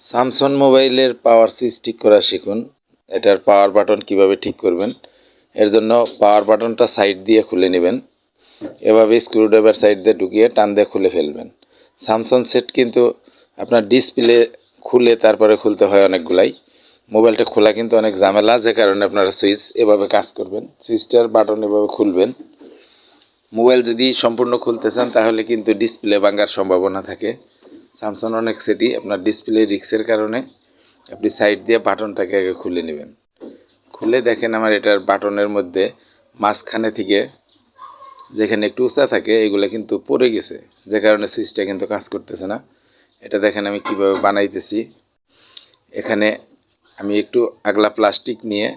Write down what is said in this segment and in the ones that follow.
Samsung মোবাইলের পাওয়ার switch ঠিক করা শিখুন। এটার পাওয়ার বাটন কীভাবে ঠিক করবেন? এর জন্য পাওয়ার বাটনটা সাইড দিয়ে খুলে নেবেন। এভাবে স্ক্রুড্রাইভার সাইড দিয়ে ঢুকিয়ে টান দিয়ে খুলে ফেলবেন। স্যামসং সেট কিন্তু আপনার ডিসপ্লে খুলে তারপরে খুলতে হয় অনেকগুলাই। মোবাইলটা খোলা কিন্তু অনেক ঝামেলা, যে কারণে আপনারা সুইচ এভাবে কাজ করবেন। সুইচটার বাটন এভাবে খুলবেন। মোবাইল যদি সম্পূর্ণ খুলতে চান, তাহলে কিন্তু ডিসপ্লে ভাঙার সম্ভাবনা থাকে। স্যামসাং সেটি আপনার ডিসপ্লে রিক্সের কারণে আপনি সাইড দিয়ে বাটনটাকে আগে খুলে নেবেন। খুলে দেখেন আমার এটার বাটনের মধ্যে মাঝখানে থেকে যেখানে একটু উঁচা থাকে, এগুলো কিন্তু পড়ে গেছে। যে কারণে সুইচটা কিন্তু কাজ করতেছে না। এটা দেখেন আমি কীভাবে বানাইতেছি। এখানে আমি একটু আগলা প্লাস্টিক নিয়ে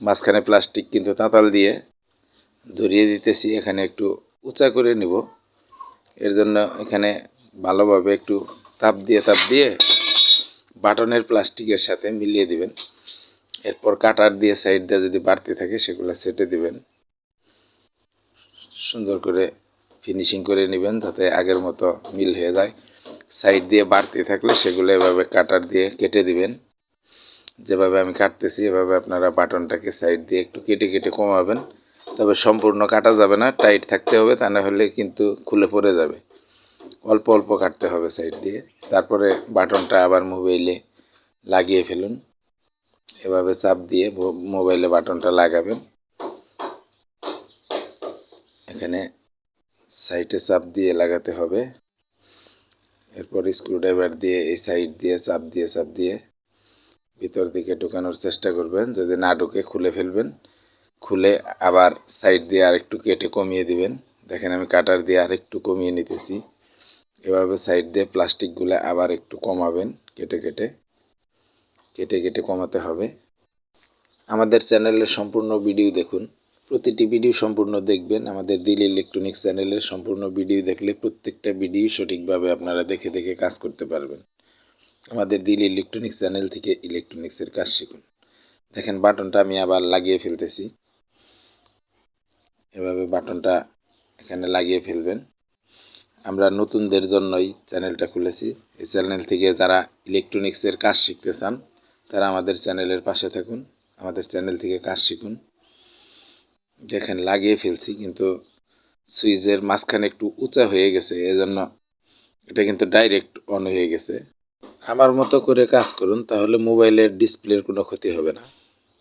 মাঝখানে প্লাস্টিক কিন্তু তাতাল দিয়ে ধরিয়ে দিতেছি। এখানে একটু উঁচা করে নিব। এর জন্য এখানে ভালোভাবে একটু তাপ দিয়ে তাপ দিয়ে বাটনের প্লাস্টিকের সাথে মিলিয়ে দিবেন। এরপর কাটার দিয়ে সাইড দিয়ে যদি বাড়তে থাকে সেগুলো সেটে দিবেন। সুন্দর করে ফিনিশিং করে নেবেন যাতে আগের মতো মিল হয়ে যায়। সাইড দিয়ে বাড়তে থাকলে সেগুলো এভাবে কাটার দিয়ে কেটে দিবেন। যেভাবে আমি কাটতেছি, এভাবে আপনারা বাটনটাকে সাইড দিয়ে একটু কেটে কেটে কমাবেন। তবে সম্পূর্ণ কাটা যাবে না টাইট থাকতে হবে, তা না হলে কিন্তু খুলে পড়ে যাবে। অল্প অল্প কাটতে হবে সাইড দিয়ে। তারপরে বাটনটা আবার মোবাইলে লাগিয়ে ফেলুন। এভাবে চাপ দিয়ে মোবাইলে বাটনটা লাগাবেন। এখানে সাইডে চাপ দিয়ে লাগাতে হবে। এরপর স্ক্রুড্রাইভার দিয়ে এই সাইড দিয়ে চাপ দিয়ে চাপ দিয়ে ভিতর দিকে ঢুকানোর চেষ্টা করবেন। যদি না ঢুকে খুলে ফেলবেন, খুলে আবার সাইড দিয়ে আরেকটু কেটে কমিয়ে দিবেন। দেখেন আমি কাটার দিয়ে আরেকটু কমিয়ে নিতেছি। এভাবে সাইড দিয়ে প্লাস্টিকগুলো আবার একটু কমাবেন, কেটে কেটে। কেটে কেটে কমাতে হবে। আমাদের চ্যানেলের সম্পূর্ণ ভিডিও দেখুন। প্রতিটি ভিডিও সম্পূর্ণ দেখবেন। আমাদের দিল ইলেকট্রনিক্স চ্যানেলের সম্পূর্ণ ভিডিও দেখলে প্রত্যেকটা ভিডিও সঠিকভাবে আপনারা দেখে দেখে কাজ করতে পারবেন। আমাদের দিল ইলেকট্রনিক্স চ্যানেল থেকে ইলেকট্রনিক্সের কাজ শিখুন। দেখেন বাটনটা আমি আবার লাগিয়ে ফেলতেছি। এভাবে বাটনটা এখানে লাগিয়ে ফেলবেন। আমরা নতুনদের জন্যই চ্যানেলটা খুলেছি। এই চ্যানেল থেকে যারা ইলেকট্রনিক্সের কাজ শিখতে চান, তারা আমাদের চ্যানেলের পাশে থাকুন, আমাদের চ্যানেল থেকে কাজ শিখুন। যেখানে লাগিয়ে ফেলছি, কিন্তু সুইচের মাঝখানে একটু উঁচা হয়ে গেছে, এজন্য এটা কিন্তু ডাইরেক্ট অন হয়ে গেছে। আমার মতো করে কাজ করুন, তাহলে মোবাইলের ডিসপ্লের কোনো ক্ষতি হবে না।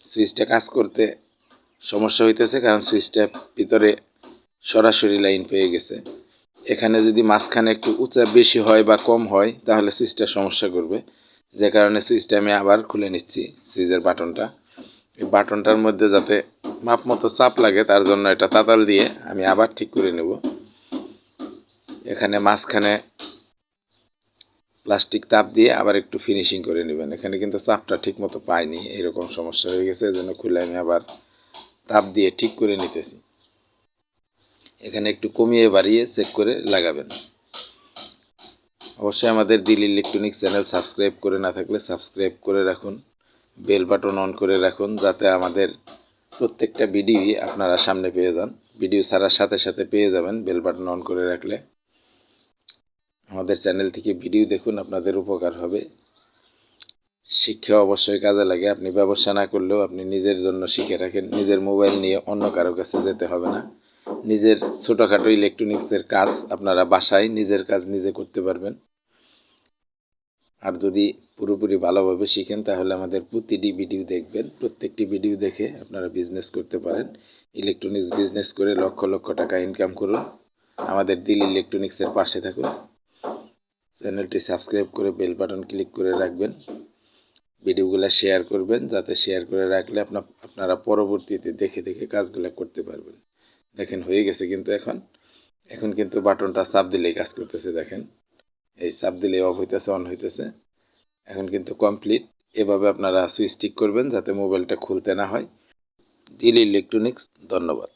সুইচটা কাজ করতে সমস্যা হইতেছে, কারণ সুইচটা ভিতরে সরাসরি লাইন পেয়ে গেছে। এখানে যদি মাঝখানে একটু উঁচা বেশি হয় বা কম হয়, তাহলে সুইচটা সমস্যা করবে। যে কারণে সুইচটা আমি আবার খুলে নিচ্ছি, সুইচের বাটনটা। এই বাটনটার মধ্যে যাতে মাপ মতো চাপ লাগে, তার জন্য এটা তাতাল দিয়ে আমি আবার ঠিক করে নেব। এখানে মাঝখানে প্লাস্টিক তাপ দিয়ে আবার একটু ফিনিশিং করে নেবেন। এখানে কিন্তু চাপটা ঠিক মতো পাইনি, এরকম সমস্যা হয়ে গেছে, এজন্য খুলে আমি আবার তাপ দিয়ে ঠিক করে নিতেছি। এখানে একটু কমিয়ে বাড়িয়ে চেক করে লাগাবেন। অবশ্যই আমাদের দিল ইলেকট্রনিক চ্যানেল সাবস্ক্রাইব করে না থাকলে সাবস্ক্রাইব করে রাখুন, বেল বাটন অন করে রাখুন যাতে আমাদের প্রত্যেকটা ভিডিওই আপনারা সামনে পেয়ে যান। ভিডিও ছাড়ার সাথে সাথে পেয়ে যাবেন বেল বাটন অন করে রাখলে। আমাদের চ্যানেল থেকে ভিডিও দেখুন, আপনাদের উপকার হবে। শিক্ষা অবশ্যই কাজে লাগে, আপনি ব্যবসা না করলেও আপনি নিজের জন্য শিখে রাখেন, নিজের মোবাইল নিয়ে অন্য কারও কাছে যেতে হবে না। নিজের ছোটোখাটো ইলেকট্রনিক্সের কাজ আপনারা বাসায় নিজের কাজ নিজে করতে পারবেন। আর যদি পুরোপুরি ভালোভাবে শিখেন, তাহলে আমাদের প্রতিটি ভিডিও দেখবেন। প্রত্যেকটি ভিডিও দেখে আপনারা বিজনেস করতে পারেন। ইলেকট্রনিক্স বিজনেস করে লক্ষ লক্ষ টাকা ইনকাম করুন। আমাদের দিল ইলেকট্রনিক্সের পাশে থাকুন। চ্যানেলটি সাবস্ক্রাইব করে বেল বাটন ক্লিক করে রাখবেন। ভিডিওগুলো শেয়ার করবেন, যাতে শেয়ার করে রাখলে আপনার, আপনারা পরবর্তীতে দেখে দেখে কাজগুলো করতে পারবেন। দেখেন, হয়ে গেছে কিন্তু এখন। এখন কিন্তু বাটনটা চাপ দিলেই কাজ করতেছে, দেখেন। এই চাপ দিলেই অফ হইতেছে অন হইতেছে। এখন কিন্তু কমপ্লিট এভাবে আপনারা সুইচ টিক করবেন যাতে মোবাইলটা খুলতে না হয়। দিল ইলেকট্রনিক্স, ধন্যবাদ।